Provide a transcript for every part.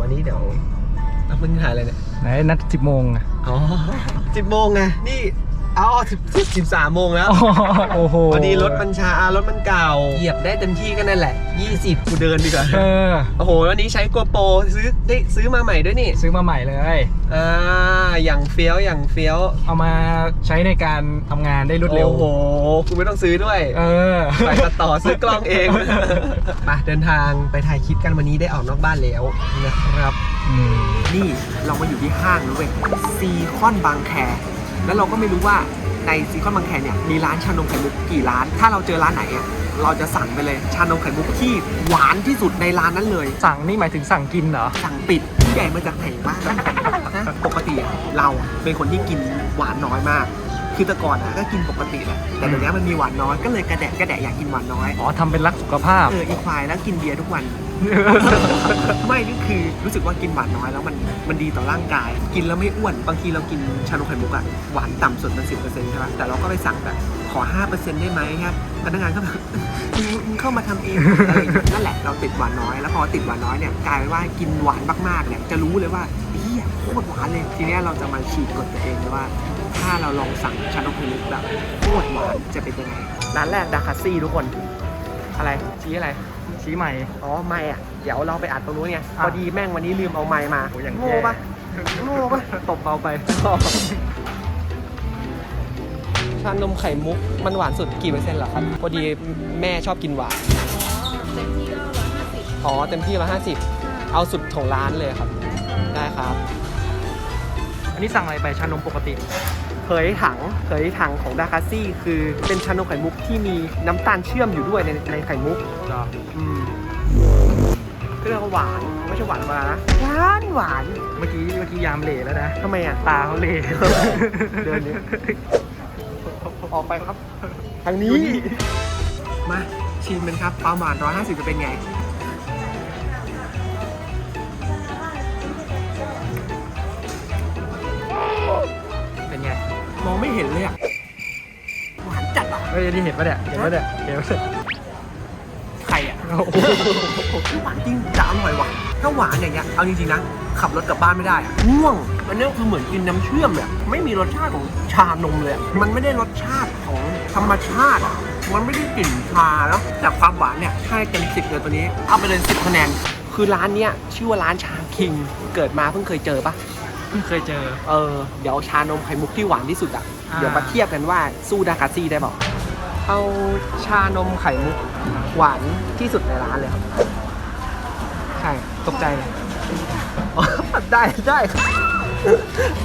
วันนี้เดี๋ยวเราเพิ่งถ่ายอะไรเนี่ยไหนนัดสิบโมงอะอ๋อสิบโมงไงนี่ อ๋อสิบสิบสามโมงแล้วโอ้โหพอดีรถมันช้ารถมันเก่า เหยียบได้เต็มที่ก็นั่นแหละ 20 กูเดินดีกว่าเออโอ้โหวันนี้ใช้โกโปรซื้อได้ซื้อมาใหม่ด้วยนี่ซื้อมาใหม่เลยอ่าอย่างเฟี้ยวอย่างเฟี้ยว เอามาใช้ในการทำงานได้รวดเร็ว โอ้โหกูไม่ต้องซื้อด้วย เออใส่ตัดต่อซื้อกล้องเอง มาเดินทางไปถ่ายคลิปกันวันนี้ได้ออกนอกบ้านแล้วนะครับ อืมนี่เรามาอยู่ที่ห้างนะเว้ยซีคอนบางแค แล้วเราก็ไม่รู้ว่าในซีคอนบางแคเนี่ยมีร้านชานมไข่มุกกี่ร้าน ถ้าเราเจอร้านไหนอะเราจะสั่งไปเลยชานมไข่มุกที่หวานที่สุดในร้านนั้นเลย สั่งนี่หมายถึงสั่งกินเหรอ สั่งปิดผู้ใหญ่มาจากไหนบ้างนะปกติอะเราอะเป็นคนที่กินหวานน้อยมาก คือแต่ก่อนอะก็กินปกติแหละแต่เดี๋ยวนี้มันมีหวานน้อยก็เลยกระแดะกระแดะอยากกินหวานน้อยอ๋อทำเป็นรักสุขภาพเอออีควายแล้วกินเบียร์ทุกวัน ไม่นี่คือรู้สึกว่ากินหวานน้อยแล้วมันมันดีต่อร่างกาย กินแล้วไม่อ้วนบางทีเรากินชานมไข่มุกอะหวานต่ำสุดมันสิบเปอร์เซ็นต์ใช่ไหมแต่เราก็ไปสั่งแบบขอห้าเปอร์เซ็นต์ได้ไหมครับพนักงานก็แบบมึงเข้ามาทำเองอะไรอย่างเงี้ยนั่นแหละเราติดหวานน้อยแล้วพอติดหวานน้อยเนี่ยกลายเป็นว่ากินหวานมากๆเนี่ยจะรู้เลยว่าเฮียโคตรหวานเลยทีเนี้ยเราจะมาฉีดกฎตัวเองว่า ถ้าเราลองสั่งชานมไข่มุกแบบโคตรหวานจะเป็นยังไงร้านแรกดาคาซี่ทุกคนอะไรชี้อะไร ชี้ใหม่ อ๋อไม่อะ เดี๋ยวเราไปอัดตรงนู้นไงอะพอดีแม่งวันนี้ลืมเอาไม้มาโอ้อย่างแย่ โง่ปะโง่ปะตบเบาไป ชานมไข่มุกมันหวานสุดกี่เปอร์เซ็นต์เหรอครับ พอดีแม่ชอบกินหวาน อ๋อเต็มที่ร้อยห้าสิบเอาสุดของร้านเลยครับ ได้ครับ อันนี้สั่งอะไรไปชานมปกติ เผยถังเผยถังของดาคาซี่ คือเป็นชานมไข่มุกที่มีน้ำตาลเชื่อมอยู่ด้วยในในไข่มุกอืมก็เรียกว่าหวานไม่ใช่หวานธรรมดานะหวานหวานเมื่อกี้เมื่อกี้ยามเหล่แล้วนะทำไมอะ ตาเขาเหล่เดินนี้ออกไปครับ ทางนี้ มาชิมเป็นครับประมาณ150จะเป็นไง มองไม่เห็นเลยอะ หวานจัดอะ เฮ้ยอันนี่เห็นปะเนี่ย เห็นปะเนี่ย เห็นปะเนี่ยใครอะโอ้โหหวานจริงจะอร่อยว่ะถ้าหวานอย่างเงี้ย เอาจริงๆนะ ขับรถกลับบ้านไม่ได้อะง่วง อันนี้คือเหมือนกินน้ำเชื่อมเนี่ยไม่มีรสชาติของชานมเลยอะมันไม่ได้รสชาติของธรรมชาติอะมันไม่ได้กลิ่นชาแล้วแต่ความหวานเนี่ยให้เต็มสิบเลยตัวนี้ เอาไปเลยสิบคะแนน คือร้านเนี้ยชื่อว่าร้านชาคิง เกิดมาเพิ่งเคยเจอปะ เพิ่งเคยเจอ เออ เดี๋ยวชานมไข่มุกที่หวานที่สุดอะอ่า เดี๋ยวมาเทียบกันว่าสู้ดาคาซี่ได้เปล่าเอาชานมไข่มุกหวานที่สุดในร้านเลยครับ ใช่ ตกใจเลยอ๋อได้ได้ครับ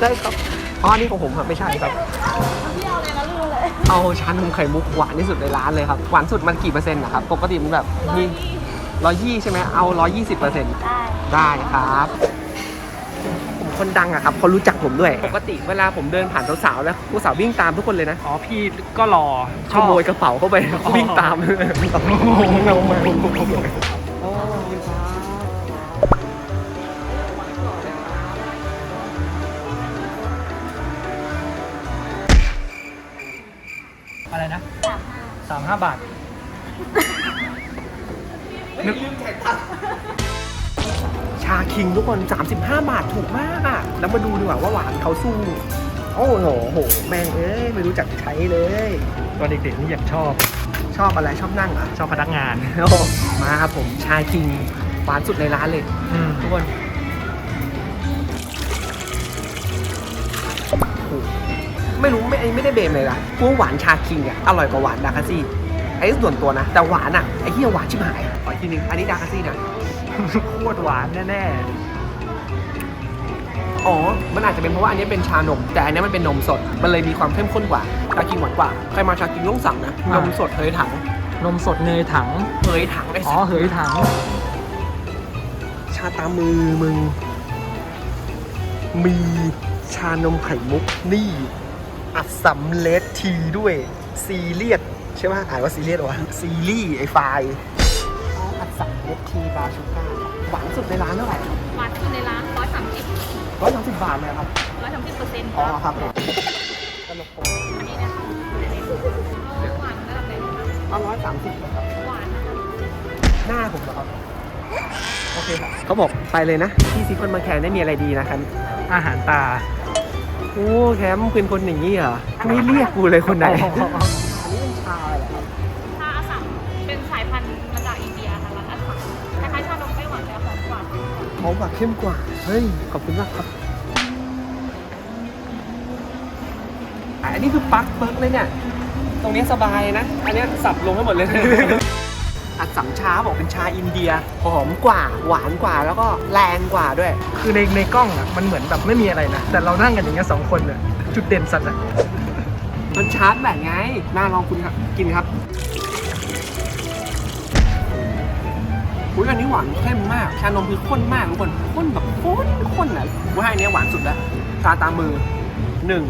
ได้ครับอ๋ออันนี่ของผมครับไม่ใช่ครับเอาชานมไข่มุกหวานที่สุดในร้านเลยครับ หวานสุดมันกี่เปอร์เซ็นต์นะครับ ปกติมันแบบมีร้อยยี่ใช่ไหมเอาร้อยยี่สิบเปอร์เซ็นต์ได้ ได้ครับผม คนดังอะครับเขารู้จักผมด้วย ปกติเวลาผมเดินผ่านสาวๆแล้วผู้สาววิ่งตามทุกคนเลยนะอ๋อพี่ก็รอขโมยกระเป๋าเข้าไปวิ่งตามโอ้โหเงามาโอ้ยครับอะไรนะสามห้าบาทนึก ชาคิงทุกคน 35 บาทถูกมากอะแล้วมาดูดีกว่าว่าหวานเขาสู้ โอ้โหโห แม่งเอ้ย ไม่รู้จักใช้เลย ตอนเด็กๆนี่อยากชอบ ชอบอะไรชอบนั่งเหรอะชอบพนักงานโอ้มาครับผมชาคิงหวานสุดในร้านเลย อืมทุกคนโอ้โหไม่รู้ไม่ไม่ได้เบมเลยนะกูว่าหวานชาคิงอะอร่อยกว่าหวานดาคาซี่ไอ้ส่วนตัวนะ แต่หวานอะไอ้เหี้ยหวานชิบหายขออีกทีนึงอันนี้ดาคาซี่นะ โคตรหวานแน่อ๋อ มันอาจจะเป็นเพราะว่าอันนี้เป็นชานม แต่อันนี้มันเป็นนมสด มันเลยมีความเข้มข้นกว่า ชาคิงหวานกว่า ใครมาชาคิงต้องสั่งนะ นมสดเฮยถังๆนมสดเนยถัง เฮยถังไอ้อ๋อ สัสเหยถัง ชาตามือมึง มีชานมไข่มุกนี่ อัดสัมเลสทีด้วย ซีเรียสใช่ไหมอ่านว่าซีเรียสวะซีรีส์ไอไฟล์อ๋ออัดสัมเลสทีบาชูก้าห วานสุดในร้านเท่าไหร่หวานสุดในร้านร้อยสามสิบร้อยสามสิบบาทเลยครับร้อยสามสิบเปอร์เซ็นต์อ๋อครับผมตลกผมอันนี้นะคะหวานระดับไหนเอาร้อยสามสิบครับหวานหน้าผมเหรอครับโอเคครับเขาบอกไปเลยนะที่ซีคอนบางแคได้มีอะไรดีนะครับอาหารตาโอ้แคมป์เป็นคนอย่างนี้เหรอไม่เรียกกูเลยคนไหนอันนี้เป็นชาอะไร หอมกว่าเข้มกว่า เฮ้ย ขอบคุณมากครับอะอันนี้คือปลั๊กเปิร์กเลยเนี่ย ตรงนี้สบายนะ อันเนี้ยสับลงให้หมดเลย อัดสัมชาบอกเป็นชาอินเดีย หอมกว่า หวานกว่า แล้วก็แรงกว่าด้วย คือในในกล้องอะ มันเหมือนแบบไม่มีอะไรนะ แต่เรานั่งกันอย่างเงี้ยสองคนอะจุดเด่นสัตว์อะ มันชาร์จแบตไง น่าลองคุณครับกินครับ อุ้ยอันนี้หวานเข้มมาก ชานมคือข้นมากทุกคนข้นแบบข้นข้นอะว่าอันเนี้ยหวานสุดแล้วชาตามมือหนึ่ง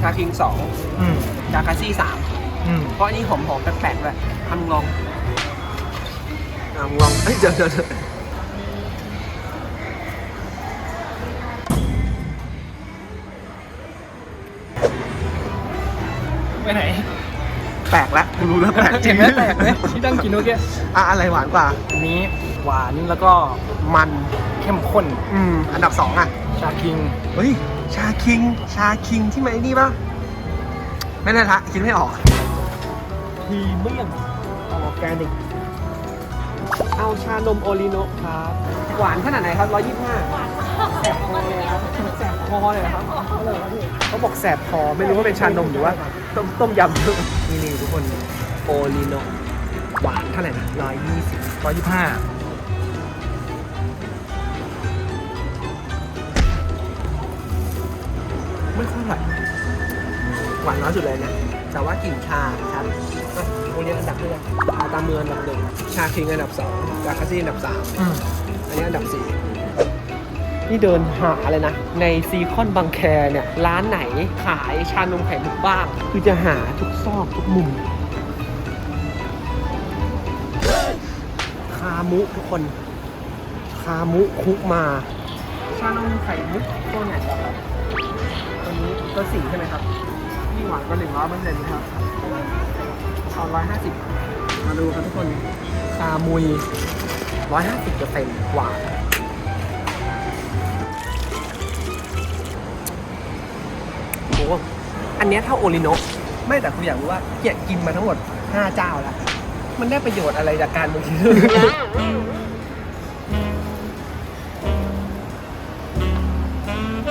ชาคิงสองอืมชาคาซี่สามอืมเพราะอันนี้หอมๆแปลกๆเลยทำลองทำลองเฮ้ยเดี๋ยวเดี๋ยวเดี๋ยวไปไหน แปลกแล้วกูรู้แล้วแปลกจริงไหมแปลกไหมที่นั่งกินเมื่อกี้อะอะไรหวานกว่า อันนี้หวานแล้วก็มันเข้มข้นอืมอันดับสองอะ ชาคิงเฮ้ย ชาคิง ชาคิงที่ไหนนี่ปะไม่ได้ละคิดไม่ออก พรีเมียมออร์แกนิกเอาชานมโอริโนะครับหวานขนาดไหนครับ125หวานมากแสบคอเลยครับแสบ คอเลยเหรอครับเขาบอกแสบคอไม่รู้ว่าเป็นชานมหรือว่า ต้มต้มยำนี่นี่ทุกคนโอริโนหวานเท่าไหร่นะร้อยยี่สิบร้อยยี่ห้าไม่ค่อยหวานหวานน้อยสุดเลยนะแต่ว่ากลิ่นชาชัดอะโอเลี้ยงอันดับเท่าไหร่ชาตามเมืองอันดับหนึ่งชาคิงอันดับสองชาคาซี่อันดับสามอืมอันนี้อันดับสี่ นี่เดินหาเลยนะ ในซีคอนบางแคเนี่ย ร้านไหนขายชานมไข่มุกบ้าง คือจะหาทุกซอกทุกมุม คามุทุกคน คามุคุกมา ชานมไข่มุกตัวไหนครับตัวนี้ตัวสี่ใช่ไหมครับนี่หวานกว่าหนึ่งร้อยเปอร์เซ็นต์ครับเอาร้อยห้าสิบมาดูครับทุกคนคามุยร้อยห้าสิบเปอร์เซ็นต์หวาน อ้อันเนี้ยเท่าโอริโนไม่แต่คุณอยากรู้ว่าเกียกินมาทั้งหมด 5 เจ้าแล้ว มันได้ประโยชน์อะไรจากการมึงคิด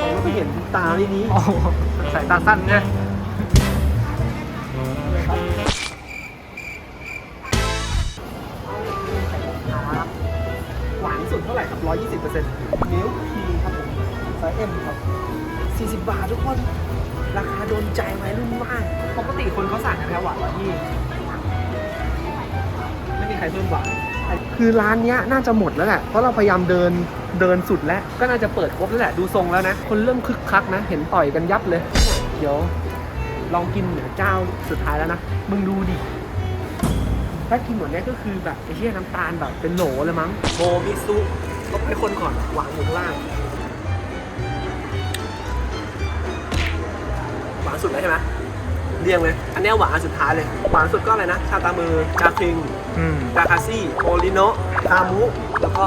ผมก็เห็นตาในนี้โอ้โหสายตาสั้นเนี่ยครับหวานสุดเท่าไหร่ครับ 120เปอร์เซ็นต์มิลคีครับผมไซส์เอ็มครับ 40 บาททุกคน ราคาโดนใจไว้รุ่นมากปกติคนเขาสั่งกันแค่หวานร้อยยี่ไม่มีใครเพิ่มหวานคือร้านเนี้ยน่าจะหมดแล้วแหละเพราะเราพยายามเดินเดินสุดแล้ว ก็น่าจะเปิดครบแล้วแหละดูทรงแล้วนะ คนเริ่มคึกคักนะ เห็นต่อยกันยับเลย เดี๋ยว ลองกินเหนือเจ้าสุดท้ายแล้วนะ มึงดูดิ ถ้ากินหมดเนี้ยก็คือแบบไอ้เชี่ยน้ำตาลแบบเป็นโหลเลยมั้งโมมิซุต้องให้คนก่อนวางอยู่ข้างล่างานสุดแล้วใช่ไหมเรียงเลย อันเนี้ยหวานสุดท้ายเลย หวานสุดก็อะไรนะ ชาตามือชาคิงอืมดาคาซี่โอริโนะคามุแล้วก็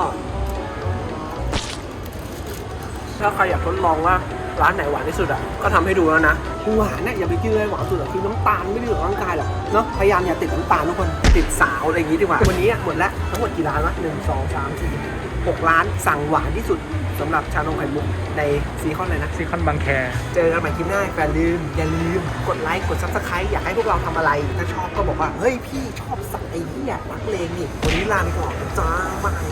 ถ้าใครอยากทดลองว่า ร้านไหนหวานที่สุดอะก็ทำให้ดูแล้วนะหวานเนี่ยอย่าไปกินเลยหวานสุดอะคือน้ำตาลไม่ได้อยู่ในร่างกายหรอกเนาะพยายามอย่าติดน้ำตาลทุกคนติดสาวอะไรอย่างงี้ดีกว่าวันนี้อะหมดแล้วทั้งหมดกี่ร้านวะหนึ่งสองสามสี่หกร้านสั่งหวานที่สุดสำหรับชานมไข่มุกในซีคอนเลยนะซีคอนบางแค เจอกันใหม่คลิปหน้าอย่าลืม อย่าลืม กดไลค์ กดซับสไครต์อยากให้พวกเราทำอะไร ถ้าชอบก็บอกว่า เฮ้ยพี่ชอบสักไอ้เหี้ยนักเลงนี่ วันนี้ลาไปก่อนจ้าบาย